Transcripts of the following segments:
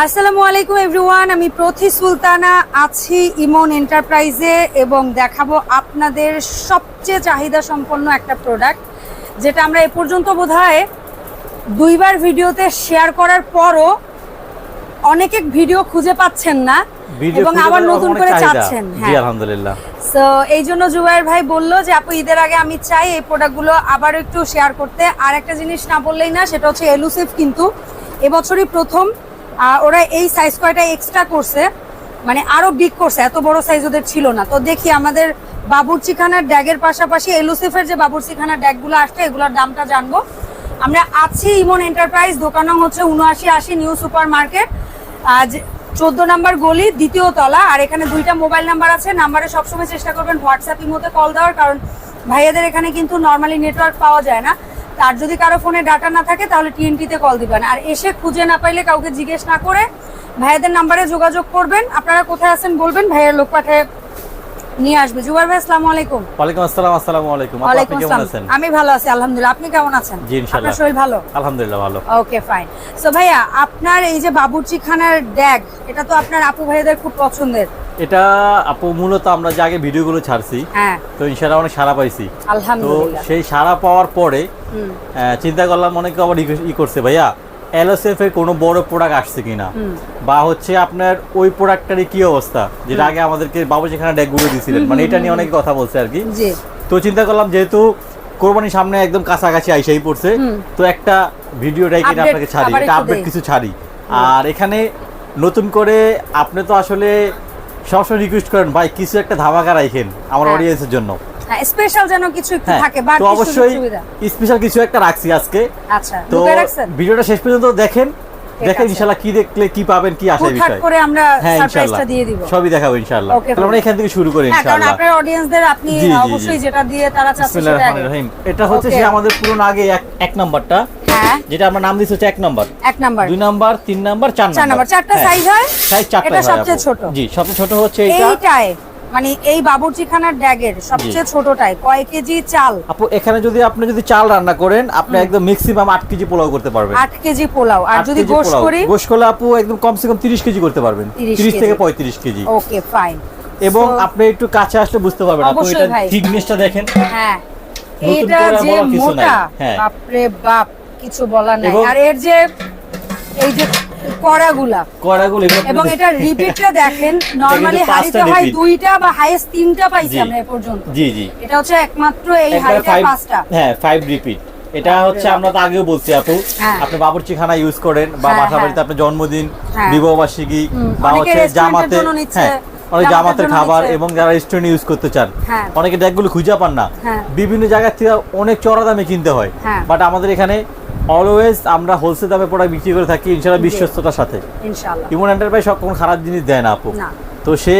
আসসালামু আলাইকুম এভরিওয়ান আমি প্রথি সুলতানা আছি ইমন এন্টারপ্রাইজে এবং দেখাবো আপনাদের সবচেয়ে চাহিদা সম্পন্ন একটা প্রোডাক্ট যেটা আমরা এ পর্যন্ত বোধহয় দুইবার ভিডিওতে শেয়ার করার পরও অনেকে ভিডিও খুঁজে পাচ্ছেন না এবং আবার নতুন করে চাচ্ছেন হ্যাঁ। আলহামদুলিল্লাহ। সো এই জন্য জুবাইর ভাই বলল যে আপু ঈদের আগে আমি চাই এই প্রোডাক্টগুলো আবার একটু শেয়ার করতে। আর একটা জিনিস না বললেই না সেটা হচ্ছে এলুসিভ কিন্তু এবছরই প্রথম আহ, ওরা এই সাইজ কয়টা এক্সট্রা করছে মানে আরও বিগ করছে এত বড় সাইজ ওদের ছিল না। তো দেখি আমাদের বাবুর্চিখানার ড্যাগের পাশাপাশি এলুসিফের যে বাবুর্চিখানার ড্যাগগুলো আসছে এগুলোর দামটা জানব। আমরা আছি ইমন এন্টারপ্রাইজ দোকান হচ্ছে উনআশি আশি নিউ সুপার মার্কেট আজ চোদ্দ নাম্বার গলি দ্বিতীয় তলা আর এখানে দুইটা মোবাইল নাম্বার আছে। নাম্বারে সবসময় চেষ্টা করবেন হোয়াটসঅ্যাপ ইমোতে কল দেওয়ার কারণ ভাইয়াদের এখানে কিন্তু নর্মালি নেটওয়ার্ক পাওয়া যায় না। আর যদি কারও ফোনে ডাটা না থাকে তাহলে টিএনটিতে কল দিবেন আর এসে খুঁজে না পাইলে কাউকে জিজ্ঞেস না করে ভাইয়াদের নাম্বারে যোগাযোগ করবেন। আপনারা কোথায় আছেন বলবেন ভাইয়ের লোক পাঠায় নিয়ে আসবে। জুবার ভাই আসসালামু আলাইকুম। ওয়ালাইকুম আসসালাম আসসালামু আলাইকুম। আপনি কেমন আছেন? আমি ভালো আছি আলহামদুলিল্লাহ। আপনি কেমন আছেন? জি, ইনশাআল্লাহ। আপনার শরীর ভালো? আলহামদুলিল্লাহ ভালো। ওকে ফাইন সো ভাইয়া আপনার এই যে বাবুর্চি খানার ড্যাগ এটা তো আপনার আপু ভাইদের খুব পছন্দের। এটা আপু মূলত আমরা যে আগে ভিডিওগুলো ছাড়ছি হ্যাঁ। তো ইনশাআল্লাহ অনেক সারা পাইছি। তো সেই সারা পাওয়ার পরে চিন্তা করলাম অনেকে আবার ই- করছে ভাইয়া এলএসএফ এর কোনো বড় প্রোডাক্ট আসছে কিনা? বা হচ্ছে আপনার ওই প্রোডাক্টটারই কি অবস্থা? যেটা আগে আমাদেরকে বাবু যেখানে ডেকগুলো দিয়েছিলেন মানে এটা নিয়ে অনেকে কথা বলছে আর কি। তো চিন্তা করলাম যেহেতু কোরবানির সামনে একদম কাছাকাছি আইসাই পড়ছে তো একটা ভিডিওটাই কিনে আপনাকে ছাড়ি একটু আপডেট কিছু ছাড়ি। আর এখানে নতুন করে আপনি তো আসলে সবসময় রিকোয়েস্ট করেন ভাই কিছু একটা ধামাকা রাখেন আমার হ্যাঁ। অডিয়েন্সের জন্য। হ্যাঁ স্পেশাল যেন কিছু একটু হ্যাঁ থাকে তো অবশ্যই স্পেশাল কিছু একটা রাখছি আজকে। আচ্ছা তো ভিডিওটা শেষ পর্যন্ত দেখেন দেখেন আছে। ইনশাল্লাহ কি দেখলে কি পাবেন কি হুটহাট বিষয়। করে আমরা হ্যাঁ সারপ্রাইজটা ইনশাল্লাহ দিয়ে দিব। সবই দেখাবো ইনশাল্লাহ তাহলে আমরা এখান থেকে শুরু করি হ্যাঁ কারণ আপনার অডিয়েন্সদের আপনি। অবশ্যই যেটা দিয়ে তারা চাচ্ছে সেটা। এটা হচ্ছে. সে আমাদের পুরনো আগে এক এক নাম্বারটা। হ্যাঁ যেটা আমরা নাম দিচ্ছি হচ্ছে এক নাম্বার। এক নাম্বার। দুই নাম্বার তিন নাম্বার চার চার নাম্বার। চারটা সাইজ হয় সাইজ চারটা এটা সবচেয়ে ছোট। জি সবচেয়ে ছোট হচ্ছে এটা এইটায় মানে এই বাবুর্চিখানার ড্যাগের সবচেয়ে ছোটটায় কয় কেজি চাল? আপু এখানে যদি আপনি যদি চাল রান্না করেন আপনি একদম ম্যাক্সিমাম আট কেজি পোলাও করতে পারবেন। আট কেজি পোলাও। আর যদি গোশ করি? গোশ করলে আপু একদম কমসে কম তিরিশ কেজি করতে পারবেন। 30 থেকে কেজি। পঁয়ত্রিশ কেজি। ওকে ফাইন এবং আপনি একটু কাছে আসলে বুঝতে পারবেন। আপু এটা। থিকনেসটা দেখেন। হ্যাঁ। এটা যে। মোটা হ্যাঁ। বাপরে বাপ। কিছু বলার নাই আর এর যে এই যে কড়াগুলা কড়াগুলো এবং আপনি- এটা রিপিটটা দেখেন নরমালি হাড়িতে হয় দুইটা বা হাইয়েস্ট তিনটা পাইছি আমরা এ পর্যন্ত জি জি এটা হচ্ছে একমাত্র এই একবার পাঁচটা ফাইভ রিপিট এটা হচ্ছে আমরা তো আগেও বলছি আপু। আপনি বাবুর্চি খানা ইউজ করেন বা বাসা। বাড়িতে আপনার জন্মদিন হ্যাঁ। বিবাহ বার্ষিকী বা হচ্ছে জামাতে হ্যাঁ অনেক জামাতের জামাতের খাবার এবং যারা রেস্টুরেন্ট ইউজ করতে চান। অনেকে ডেকগুলো খুঁজে পান না। বিভিন্ন জায়গা থেকে অনেক চড়া দামে কিনতে হ্যাঁ। বাট আমাদের এখানে অলওয়েজ আমরা হোলসেল দামে প্রোডাক্ট বিক্রি করে থাকি ইনশাআল্লাহ বিশ্বস্ততার সাথে। ইনশাআল্লাহ। ইমন এন্টারপ্রাইজ সব কোনো খারাপ জিনিস দেয় না আপু। তো সে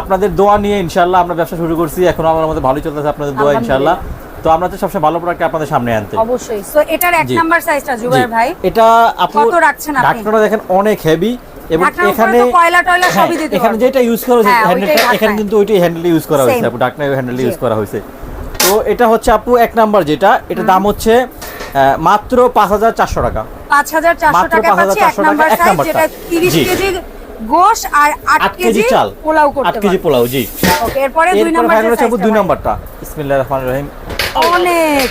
আপনাদের দোয়া নিয়ে ইনশাল্লাহ আমরা ব্যবসা শুরু করছি এখন আমার মধ্যে ভালোই চলতেছে আপনাদের দোয়া ইনশাল্লাহ তো আমরা তো সবসময় ভালো প্রোডাক্ট আপনাদের সামনে আনতে। অবশ্যই। সো এটার এক নাম্বার সাইজটা জুবাইর জি। ভাই। এটা আপু কত রাখছেন আপনি? ঢাকনাটা দেখেন অনেক হেভি এবং এখানে কয়লা টয়লা হ্যাঁ, সবই দিতে এখানে যেটা ইউজ করা হয়েছে হ্যাঁ, হ্যান্ডেলটা এখানে কিন্তু ওইটাই হ্যান্ডেল ইউজ করা হয়েছে আপু। ঢাকনা হ্যান্ডেল ইউজ করা হয়েছে। তো এটা হচ্ছে আপু এক নাম্বার যেটা এটা দাম হচ্ছে মাত্র পাঁচ হাজার চারশো টাকা। পাঁচ হাজার চারশো টাকা পাচ্ছি এক নাম্বার সাইজ যেটা তিরিশ কেজি গোশ আর আট কেজি চাল। পোলাও আট কেজি পোলাও জি। ওকে এরপরে দুই এরপর নাম্বার ফাইনাল দুই নাম্বারটা। বিসমিল্লাহির রহমানির রহিম। অনেক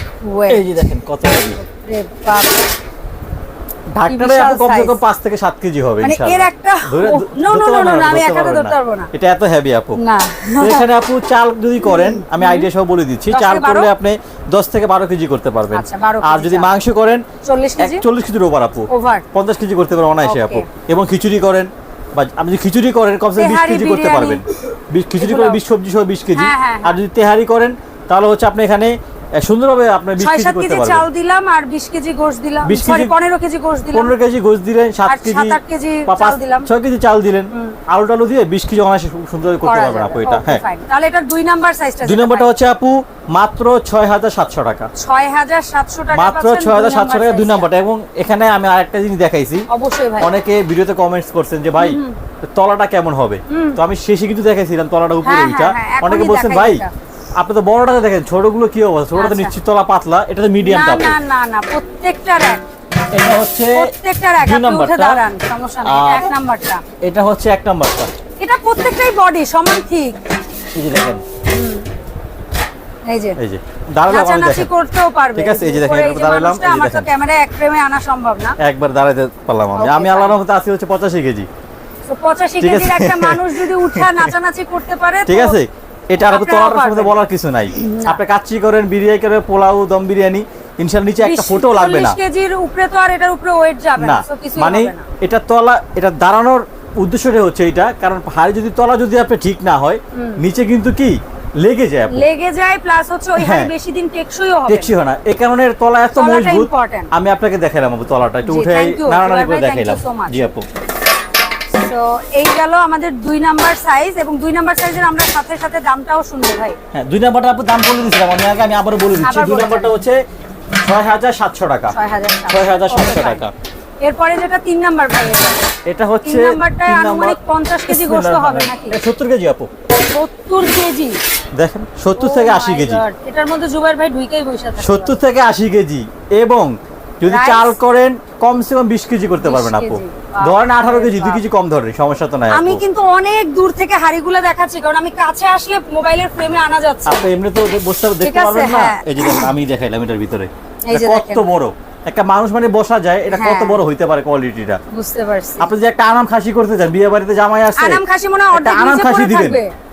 এই যে দেখেন কত রে বাপ ঢাকনাটা বিশাল কমসে কম size। পাঁচ থেকে কেজি হবে মানে ইনশাআল্লাহ। এর একটা- আমি একা ধরতে পারব না। এটা এত হেভি আপু। না। এখানে আপু চাল যদি করেন আমি আইডিয়া সহ বলে দিচ্ছি চাল করলে আপনি দশ থেকে বারো কেজি করতে পারবেন। আচ্ছা, 12 আর যদি মাংস করেন চল্লিশ কেজি? চল্লিশ কেজির ওভার আপু। ওভার কেজি করতে অনায়াসে আপু। এবং খিচুড়ি করেন বা আপনি যদি খিচুড়ি করেন কমসে কম কেজি করতে পারবেন। খিচুড়ি করে সবজি সহ বিশ কেজি। হ্যাঁ, হ্যাঁ, আর যদি তেহারি করেন তাহলে হচ্ছে আপনি এখানে সুন্দরভাবে কেজি করতে পারবেন। চাল দিলাম আর বিশ কেজি গোশ দিলাম। সরি কেজি- পনেরো কেজি গোশ দিলাম। পনেরো কেজি গোস দিলেন সাত আর কেজি সাত আট কেজি চাল দিলাম। ছয় কেজি চাল দিলেন। আলু টালু দিয়ে বিশ কেজি অনায়াসে সুন্দর করতে পারবেন আপু এটা হ্যাঁ। তাহলে এটা দুই নাম্বার সাইজটা দুই নম্বরটা হচ্ছে আপু মাত্র ছয় হাজার সাতশো টাকা। ছয় হাজার সাতশো টাকা মাত্র পাচ্ছেন ছয় হাজার দুই সাতশো নাম্বার টাকা দুই নাম্বারটা। এবং এখানে আমি আরেকটা জিনিস দেখাইছি। অবশ্যই ভাই। অনেকে ভিডিওতে কমেন্টস করছেন যে ভাই তলাটা কেমন হবে? তো আমি শেষে কিন্তু দেখাইছিলাম তলাটা উপরে হ্যাঁ, ওইটা। হ্যাঁ, হ্যাঁ, অনেকে বলছেন ভাই। আপনি তো বড়টা দেখেন ছোটগুলো কি অবস্থা? ছোটটা তো আচ্ছা। নিশ্চিত তলা পাতলা এটা তো মিডিয়াম না না না না এটা হচ্ছে প্রত্যেকটার এক আপনি উঠে নাম্বারটা। দাঁড়ান সমস্যা নেই এক নাম্বারটা। এটা হচ্ছে এক নাম্বারটা। এটা প্রত্যেকটাই বডি সমান ঠিক। এই যে দেখেন। এই যে। এই যে। আমি নাচানাচি করতেও পারবে। ঠিক আছে, এই যে দেখেন, এরপর দাঁড়ালাম, আমার তো। ক্যামেরায় এক ফ্রেমে আনা সম্ভব না। একবার দাঁড়াতে পারলাম আমি। আমি আল্লাহর রহমতে আছি হচ্ছে পঁচাশি কেজি। তো পঁচাশি ঠিক কেজির একটা মানুষ যদি উঠে নাচানাচি করতে পারে ঠিক আছে। এটা আর সম্বন্ধে বলার কিছু নাই। আপনি কাচ্চি করেন বিরিয়ানি করেন পোলাও দম বিরিয়ানি নিচে একটা ফটো লাগবে না। 40 কেজির উপরে তো আর এটার উপরে ওয়েট যাবে না মানে এটা তলা এটা দাঁড়ানোর উদ্দেশ্যটা হচ্ছে এটা কারণ হাড়ি যদি তলা যদি আপনি ঠিক না হয় নিচে কিন্তু কি? লেগে যায়। লেগে যায় প্লাস হচ্ছে ওই হাড়ি হ্যাঁ। বেশি দিন টেকসইও হবে টেকসই হয় না। এই কারণে তলা এত মজবুত আমি আপনাকে দেখালাম আপু তলাটা। একটু উঠে করে দেখাইলাম. জি আপু। তো এই গেল আমাদের দুই নাম্বার সাইজ এবং দুই নাম্বার সাইজের আমরা সাথে সাথে দামটাও শুনব ভাই। হ্যাঁ দুই নাম্বারটা আপু দাম বলে দিয়েছিলাম আমি আগে আমি আবারও বলে দিচ্ছি। দুই নাম্বারটা হচ্ছে ছয় হাজার সাতশো টাকা। ছয় হাজার সাতশো। টাকা। এরপরে যেটা তিন নাম্বার ভাই এটা হচ্ছে তিন নাম্বারটায় আনুমানিক 50 কেজি গোশত হবে নাকি? সত্তর কেজি আপু। সত্তর কেজি? দেখেন সত্তর Oh থেকে my আশি কেজি এটার মধ্যে জুবাইর ভাই ঢুকেই বসে থাকে। সত্তর থেকে আশি কেজি। এবং যদি চাল করেন কমসে কম বিশ কেজি করতে পারবেন আপু। ধরেন আঠারো কেজি দুই কেজি কম ধরেন সমস্যা তো নাই আমি কিন্তু অনেক দূর থেকে হাড়িগুলো দেখাচ্ছি কারণ আমি কাছে আসলে মোবাইলের ফ্রেমে আনা যাচ্ছে। আপনি এমনি তো বসতে দেখতে পারবেন না? হ্যাঁ। এই যে আমি দেখাইলাম এটার ভিতরে। এটা কত বড়? একটা মানুষ মানে বসা যায় এটা কত হ্যাঁ। বড় হইতে পারে কোয়ালিটিটা বুঝতে পারছি। আপনি যে একটা আরাম খাসি করতে চান বিয়ে বাড়িতে জামাই আসছে আরাম খাসি মনে হয় নিচে খাসি দিবেন।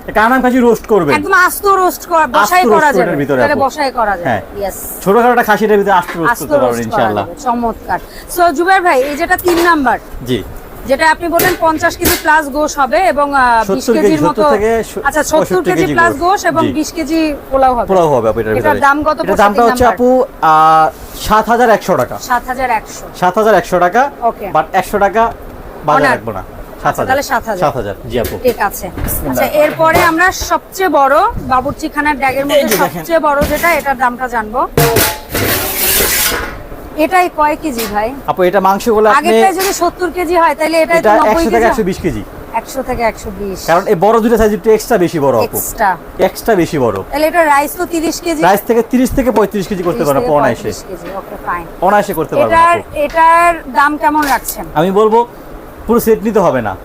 একটা খাসি রোস্ট করবেন। একদম আস্ত রোস্ট করা বসাই করা যাবে বসাই করা যাবে হ্যাঁ। ইয়েস ছোটখাটো একটা খাসিটার ভিতরে আস্ত রোস্ট করতে পারবেন ইনশাআল্লাহ। চমৎকার। সো জুবাইর ভাই এই যেটা তিন নাম্বার জি। যেটা আপনি বললেন পঞ্চাশ কেজি প্লাস গোশ হবে এবং বিশ 70 কেজি, কেজির মতো 70 আচ্ছা সত্তর 65 কেজি প্লাস গোশ। এবং জি। বিশ কেজি পোলাও হবে। পুরো হবে এটার ভিতরে। দাম কত পড়ছে দামটা হচ্ছে আপু সাত হাজার একশো টাকা। সাত হাজার একশো। সাত হাজার একশো টাকা Okay. বাট একশো টাকা বাজার রাখব না। তাহলে সাত হাজার। ঠিক আছে। আচ্ছা এরপরে আমরা সবচেয়ে বড় বাবুর্চি খানার ড্যাগের মধ্যে। সবচেয়ে বড় যেটা এটার দামটা জানব। এটাই কয় কেজি ভাই? আপু এটা মাংসগুলো আপনি আগেরটা যদি সত্তর কেজি হয় তাহলে এটা নব্বই একশো থেকে কেজি। একশো বিশ কেজি। একশো থেকে একশো বিশ। কারণ এই বড় দুটো সাইজ একটু এক্সট্রা বেশি বড় আপু। এক্সট্রা এক্সট্রা বেশি বড়। তাহলে এটা রাইস তো তিরিশ কেজি। রাইস থেকে তিরিশ থেকে পঁয়ত্রিশ কেজি করতে পারবেন আপু অনায়াসে। ওকে ফাইন অনায়াসে করতে এটার এটার দাম কেমন রাখছেন? আমি বলব পুরো সেট নিতে হবে না।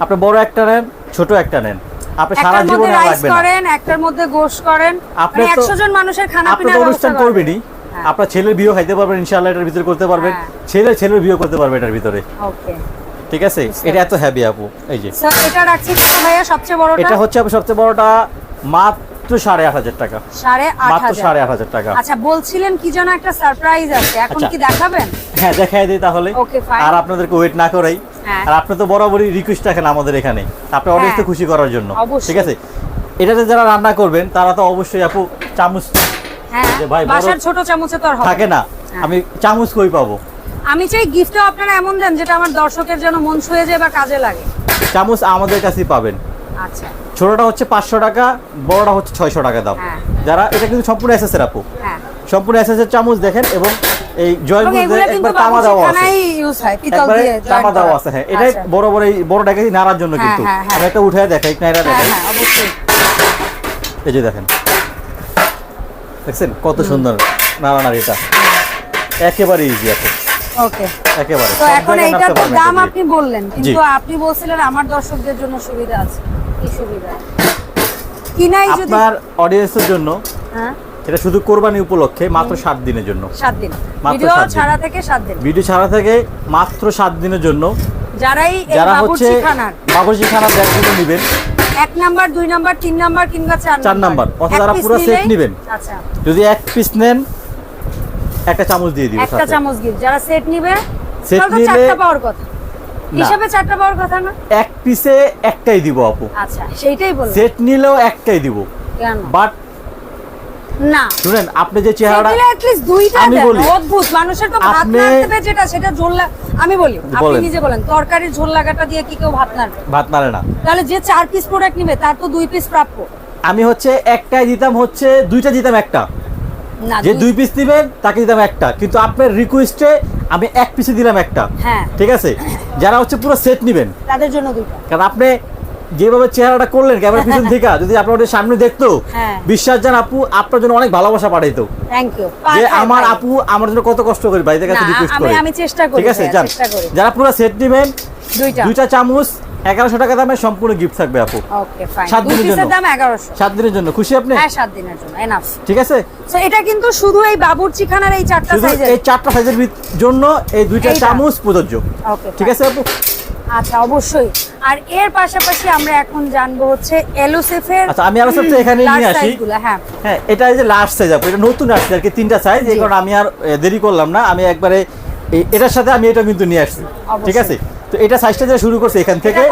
আপনি বড় একটা নেন ছোট একটা নেন। আপনি সারা জীবনে লাগবে করেন একটার মধ্যে গোশ করেন। আপনি মানে তো- একশো জন মানুষের খানা আপনি অনুষ্ঠান করবেনই। হ্যাঁ। আপনার ছেলের বিয়ে খাইতে পারবেন ইনশাআল্লাহ এটার ভিতরে করতে পারবেন। হ্যাঁ। ছেলে ছেলের বিয়ে করতে পারবে এটার ভিতরে। ওকে। ঠিক আছে? এটা এত আপু এই যে। স্যার এটা রাখছি কত ভাইয়া সবচেয়ে বড়টা। এটা হচ্ছে আপু সবচেয়ে বড়টা মাত্র সাড়ে আট হাজার টাকা। সাড়ে মাত্র সাড়ে আট হাজার টাকা। আচ্ছা বলছিলেন কি যেন একটা সারপ্রাইজ আছে। এখন আচ্ছা। কি দেখাবেন? হ্যাঁ দেখাই দিই তাহলে। আর আপনাদেরকে ওয়েট না করেই। আর আপনি তো বরাবরই রিকোয়েস্ট রাখেন আমাদের এখানে। আপনার অডিয়েন্সকে হ্যাঁ। খুশি করার জন্য ঠিক আছে? এটাতে যারা রান্না করবেন তারা তো অবশ্যই আপু চামচ হ্যাঁ ভাই বাসার ছোট চামচে তো আর হবে থাকে না। হ্যাঁ। আমি চামচ কই পাবো? আমি চাই গিফটও আপনারা এমন দেন যেটা আমার দর্শকের যেন মন ছুঁয়ে যায় বা কাজে লাগে। চামচ আমাদের কাছেই পাবেন। আচ্ছা। ছোটটা হচ্ছে পাঁচশো টাকা বড়টা হচ্ছে ছয়শো টাকা দাম। হ্যাঁ। যারা এটা কিন্তু সম্পূর্ণ এসএসের আপু। হ্যাঁ। সম্পূর্ণ এসএসের চামচ দেখেন এবং এই একবার তামা দেওয়া আছে। ইউজ হয় পিতল দিয়ে তামা করা। আছে হ্যাঁ। এটাই আচ্ছা। বড় বড় এই বড়টাকে নাড়ার জন্য হ্যাঁ, কিন্তু। হ্যাঁ, হ্যাঁ। আমি একটা উঠে দেখাই নাইরা দেখাই। অবশ্যই। এই যে দেখেন। দেখছেন? কত সুন্দর নাড়ানাড়ি এটা একেবারে ইজি ওকে একেবারে তো এখন জায়গায় তো দাম আপনি। বললেন কিন্তু আপনি বলছিলেন আমার দর্শকদের জন্য সুবিধা আছে। কি সুবিধা? কিনাই যদি আপনার অডিয়েন্সের জন্য হ্যাঁ? এটা শুধু কোরবানি উপলক্ষে মাত্র সাত দিনের জন্য। সাত দিন। ভিডিও ছাড়া থেকে সাত দিন। ভিডিও ছাড়া থেকে মাত্র সাত দিনের জন্য। যারাই যারা হচ্ছে বাবুর্চি খানার ব্যাগগুলো নেবেন। এক নাম্বার দুই নাম্বার তিন নাম্বার কিংবা চার চার নাম্বার, এক যারা পুরো সেট নিবেন। আচ্ছা। যদি এক পিস নেন একটা চামচ দিয়ে দিবে একটা চামচ গিফট যারা সেট নিবে সেট নিলে- চারটা পাওয়ার কথা। হিসাবে চারটা পাওয়ার কথা না? এক পিসে একটাই দিব আপু। আচ্ছা সেইটাই বললাম। সেট নিলেও একটাই দিব। কেন? বাট না। শুনেন আপনি যে চেহারাটা সেগুলো at দুইটা আমি অদ্ভুত। মানুষের তো ভাত নাড়তে যেটা সেটা ঝোল আমি বলি আপনি নিজে বলেন তরকারির ঝোল লাগাটা দিয়ে কি কেউ ভাত নাড়বে? ভাত নাড়ে না। তাহলে যে চার পিস প্রোডাক্ট নিবে তার তো দুই পিস প্রাপ্য। আমি হচ্ছে একটাই দিতাম হচ্ছে দুইটা দিতাম একটা। না যে দুই- দুই পিস দিবেন তাকে দিতাম একটা। কিন্তু আপনার রিকোয়েস্টে আমি এক পিসে দিলাম একটা। হ্যাঁ। ঠিক আছে? যারা হচ্ছে পুরো সেট নিবেন। তাদের জন্য দুইটা। কারণ আপনি যেভাবে চেহারাটা করলেন ক্যামেরা পিছন থেকে যদি আপনাদের সামনে দেখতো হ্যাঁ। বিশ্বাস জান আপু আপনার জন্য অনেক ভালোবাসা পাঠাইতো। থ্যাংক ইউ যে আমার আপু আমার জন্য কত কষ্ট করে ভাইদের কাছে রিকোয়েস্ট করে। আমি চেষ্টা করি ঠিক আছে করি। যারা পুরো সেট নেবেন দুইটা। দুইটা চামচ এগারোশো টাকা দামে সম্পূর্ণ গিফট থাকবে আপু। সাত দিনের জন্য। দাম এগারোশো। সাত দিনের জন্য। খুশি আপনি? হ্যাঁ সাত দিনের জন্য। এনাফ ঠিক আছে? এটা কিন্তু শুধু এই বাবুর্চিখানার এই চারটা সাইজের এই চারটা সাইজের জন্য এই দুইটা। চামচ প্রযোজ্য। ঠিক আছে আপু? আচ্ছা অবশ্যই। আর এর পাশাপাশি আমরা এখন জানব হচ্ছে এলোসেফের আচ্ছা, আমি আরও সবটা এখানে নিয়ে আসি। হ্যাঁ। হ্যাঁ এটা এই যে লাস্ট সাইজ আপু এটা নতুন আসছে আর কি তিনটা সাইজ এই কারণে আমি আর দেরি করলাম না। আমি একবারে এটার সাথে আমি এটা কিন্তু নিয়ে আসছি ঠিক আছে? তো এটা সাইজটা শুরু করছে এখান থেকে।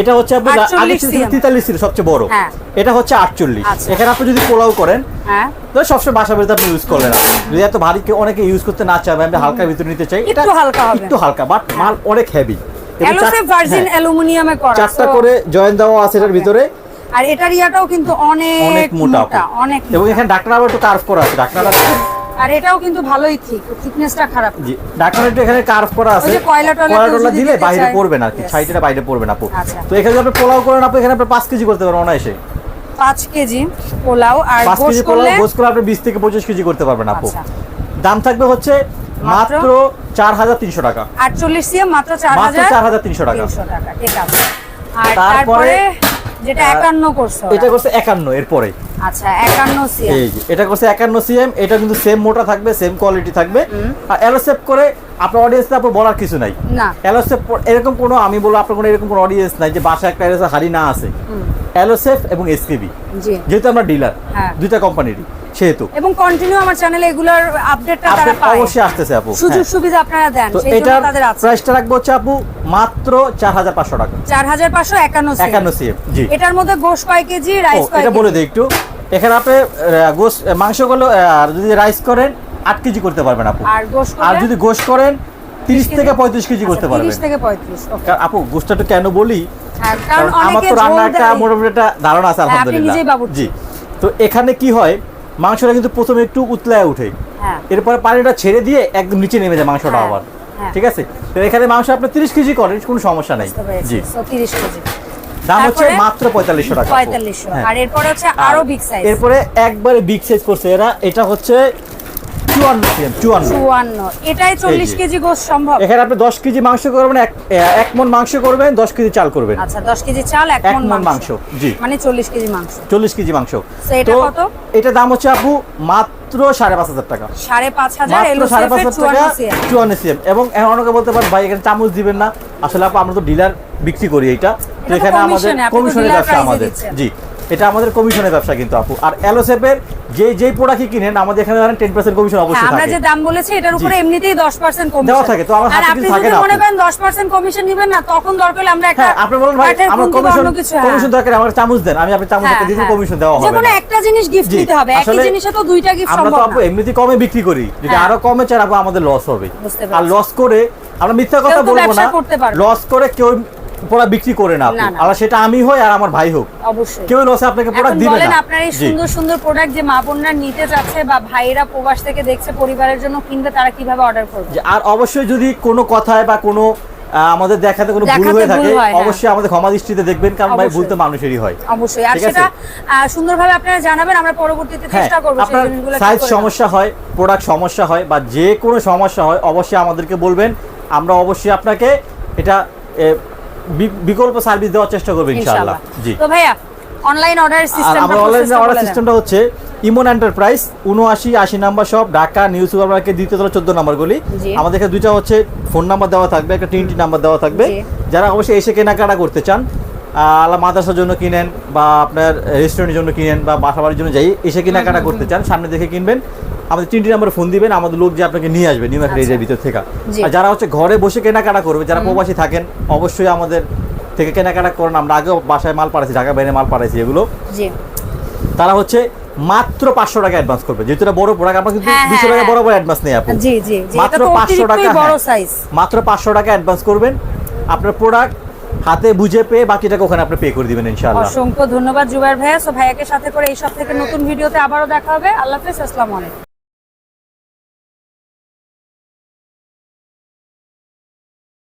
এটা হচ্ছে আগে 48 ছিল 43 ছিল সবচেয়ে বড়। হ্যাঁ। এটা হচ্ছে আটচল্লিশ। আচ্ছা। এখানে আপনি যদি পোলাও করেন হ্যাঁ। তো সবসময় বাসা বাড়িতে আপনি ইউজ করলেন যদি এত ভারী অনেকে ইউজ করতে না চায় আমি হালকার ভিতরে নিতে চাই একটু হালকা হবে। একটু হালকা বাট মাল অনেক হেভি ভার্জিন অ্যালুমিনিয়ামে করা হ্যাঁ। চারটা করে জয়েন দেওয়া আছে এটার ভিতরে আর এটার ইয়াটাও কিন্তু অনেক মোটা অনেক এবং। এখানে আবার একটু কার্ভ করা আছে আর এটাও কিন্তু ভালোই ঠিক থিকনেসটা খারাপ জি একটু এখানে কার্ভ করা আছে কয়লা কেউ দিলে বাইরে পড়বে না কি. বাইরে পড়বে না। তো এখানে যদি আপনি পোলাও করেন আপনি এখানে আপনি পাঁচ কেজি করতে পারবেন অনায়াসে পাঁচ কেজি পোলাও আর গোশ কেজি পোলাও করলে আপনি বিশ থেকে পঁচিশ কেজি করতে পারবেন আপু আচ্ছা। দাম থাকবে হচ্ছে মাত্র? মাত্র চার হাজার তিনশো টাকা। আটচল্লিশ সিএম মাত্র টাকা। তিনশো টাকা ঠিক আছে। আর তারপরে, যেটা করছ এটা করছে আচ্ছা একান্ন সিএম। এই যে এটা করছে একান্ন সিএম এটা কিন্তু সেম মোটা থাকবে সেম কোয়ালিটি থাকবে। আর এলোসেপ করে আপনার অডিয়েন্স আপনার বলার কিছু নাই। না। এরকম কোনো আমি বলব আপনার কোনো এরকম কোনো অডিয়েন্স নাই যে বাসা একটা হারি না আছে। এলোসেফ এবং এসকেবি যেহেতু আমরা ডিলার হ্যাঁ। দুইটা কোম্পানিরই সেহেতু। এবং কন্টিনিউ আমার চ্যানেলে এগুলোর আপডেটটা তারা পায়। অবশ্যই আসতেছে আপু। সুযোগ হ্যাঁ। সুবিধা আপনারা দেন তো এটার তাদের আছে। প্রাইসটা রাখব হচ্ছে আপু মাত্র চার হাজার পাঁচশো টাকা। চার হাজার পাঁচশো একান্ন একান্ন সিএম জি। এটার মধ্যে গোশ কয় কেজি রাইস কয় এটা বলে? দিই একটু। এখানে আপনি গোস মাংস করলে আর যদি রাইস করেন আট কেজি করতে পারবেন আপু। আর গোশ আর যদি গোশ করেন তিরিশ কেজি? থেকে পঁয়ত্রিশ কেজি করতে আচ্ছা, পারবেন। 30 থেকে পঁয়ত্রিশ okay। কারণ আপু গোশটা একটু কেন বলি? হ্যাঁ, কারণ আমার তো রান্না ঝোল একটা মোটামুটি একটা ধারণা আছে হ্যাঁ, আলহামদুলিল্লাহ। জি। তো এখানে কি হয় মাংসটা কিন্তু প্রথমে একটু উতলায় উঠে হ্যাঁ। এরপরে পানিটা ছেড়ে দিয়ে একদম নিচে নেমে যায় মাংসটা হ্যাঁ, আবার। হ্যাঁ। ঠিক আছে? তো এখানে মাংস আপনি তিরিশ কেজি করেন কোনো সমস্যা নাই। জি। So, 30 KG. দাম হচ্ছে মাত্র পঁয়তাল্লিশশো টাকা। পঁয়তাল্লিশশো। আর এরপরে হচ্ছে আরও বিগ সাইজ এরপরে একবারে বিগ সাইজ করছে এরা। এটা হচ্ছে চুয়ান্ন সিএম চুয়ান্ন। চুয়ান্ন। এটাই চল্লিশ যে। কেজি গোশ সম্ভব? এখানে আপনি দশ কেজি মাংস করবেন এক এক মন মাংস করবেন দশ কেজি চাল করবেন। আচ্ছা দশ কেজি চাল এক এক মন মাংস। জি। চল্লিশ কেজি মাংস। চল্লিশ কেজি মাংস। এটা কত? এটা দাম হচ্ছে আপু মাত্র সাড়ে পাঁচ হাজার টাকা। সাড়ে পাঁচ হাজার মাত্র এলো সাড়ে পাঁচ হাজার চুয়ান্ন টাকা সিএম এবং এখন অনেকে বলতে পারেন ভাই এখানে চামচ দিবেন না। আসলে আপু আমরা তো ডিলার বিক্রি করি এটা তো এখানে আমাদের কমিশনের ব্যবসা আমাদের। জি। এটা আমাদের কমিশনের ব্যবসা কিন্তু আপু। আর অ্যালোসেপের যে যেই প্রোডাক্টই কিনেন আমাদের এখানে ধরেন টেন পার্সেন্ট কমিশন হ্যাঁ, অবশ্যই আমরা যে দাম বলেছি এটার উপরে এমনিতেই দশ পার্সেন্ট কমিশন দেওয়া থাকে, তো আমার হাতে কিছু থাকে না মনে করেন দশ পার্সেন্ট কমিশন নিবেন না তখন দরকার হলে আমরা একটা হ্যাঁ আপনি বলেন ভাই আমার কমিশন কিছু, হ্যাঁ। কমিশন দরকার আমার চামচ দেন আমি আপনি চামচ একটা হ্যাঁ। কমিশন দেওয়া যে হবে কোনো একটা জিনিস গিফট দিতে হবে একই জিনিসে তো দুইটা গিফট সম্ভব আমরা তো আপু না। এমনিতে কমে বিক্রি করি যদি। আরও কমে চান আপু আমাদের লস হবে। আর লস করে আমরা মিথ্যা কথা বলব না লস করে কেউ প্রোডাক্ট বিক্রি করে না। আর সেটা আমি হই আর আমার ভাই হোক। অবশ্যই। কেউ লসে আপনাকে প্রোডাক্ট দিবে বলেন না। আপনার এই সুন্দর সুন্দর প্রোডাক্ট যে মা বোনরা নিতে চাচ্ছে বা ভাইয়েরা প্রবাস থেকে দেখছে পরিবারের জন্য কিনবে তারা কীভাবে অর্ডার করবে? আর অবশ্যই যদি কোনো কথায় বা কোনো আমাদের দেখাতে কোনো ভুল হয়ে থাকে হয়। অবশ্যই আমাদের ক্ষমা দৃষ্টিতে দেখবেন কারণ ভাই ভুল তো মানুষেরই হয়। অবশ্যই। আর সেটা সুন্দরভাবে আপনারা জানাবেন আমরা পরবর্তীতে হ্যাঁ চেষ্টা করব সেই আপনার জিনিসগুলো সাইজ সমস্যা হয় প্রোডাক্ট সমস্যা হয় বা যে কোনো সমস্যা হয় অবশ্যই আমাদেরকে বলবেন। আমরা অবশ্যই আপনাকে এটা বিকল্প সার্ভিস দেওয়ার চেষ্টা করব ইনশাআল্লাহ। জি। তো ভাইয়া অনলাইন অর্ডার সিস্টেম আমরা অনলাইন অর্ডার সিস্টেমটা হচ্ছে ইমন এন্টারপ্রাইজ উনআশি আশি number shop Dhaka new super market দ্বিতীয় তলা চোদ্দ নাম্বার গলি। আমাদের এখানে দুইটা হচ্ছে ফোন নাম্বার দেওয়া থাকবে একটা টিনটি নাম্বার দেওয়া থাকবে। যারা অবশ্যই এসে কেনাকাটা করতে চান আলা মাদ্রাসার জন্য কিনেন বা আপনার রেস্টুরেন্টের জন্য কিনেন বা বাসা বাড়ির জন্য যাই এসে কেনাকাটা করতে চান সামনে দেখে কিনবেন। আমাদের তিনটি নাম্বারে ফোন দিবেন আমাদের লোক যে আপনাকে নিয়ে আসবে নিউ মার্কেট আচ্ছা। এরিয়ার ভিতর থেকে। আর যারা হচ্ছে ঘরে বসে কেনাকাটা করবে যারা প্রবাসী থাকেন অবশ্যই আমাদের থেকে কেনাকাটা করেন আমরা আগেও বাসায় মাল পাঠাইছি ঢাকা বাইরে মাল পাঠাইছি এগুলো। তারা হচ্ছে মাত্র পাঁচশো টাকা অ্যাডভান্স করবে। যেহেতু এটা বড় প্রোডাক্ট আমরা কিন্তু হ্যাঁ, দুশো হ্যাঁ, টাকা হ্যাঁ। বরাবর অ্যাডভান্স নেই আপু। জি জি জি। এটা মাত্র পাঁচশো টাকা বড় হ্যাঁ। মাত্র পাঁচশো টাকা অ্যাডভান্স করবেন। আপনার প্রোডাক্ট হাতে বুঝে পেয়ে বাকি টাকা ওখানে আপনি পে করে দিবেন ইনশাআল্লাহ। অসংখ্য ধন্যবাদ জুবাইর ভাইয়া। সো ভাইয়াকে সাথে করে এই সব থেকে নতুন ভিডিওতে আবারও দেখা হবে। আল্লাহ হাফেজ আসসালামু আলাইকুম।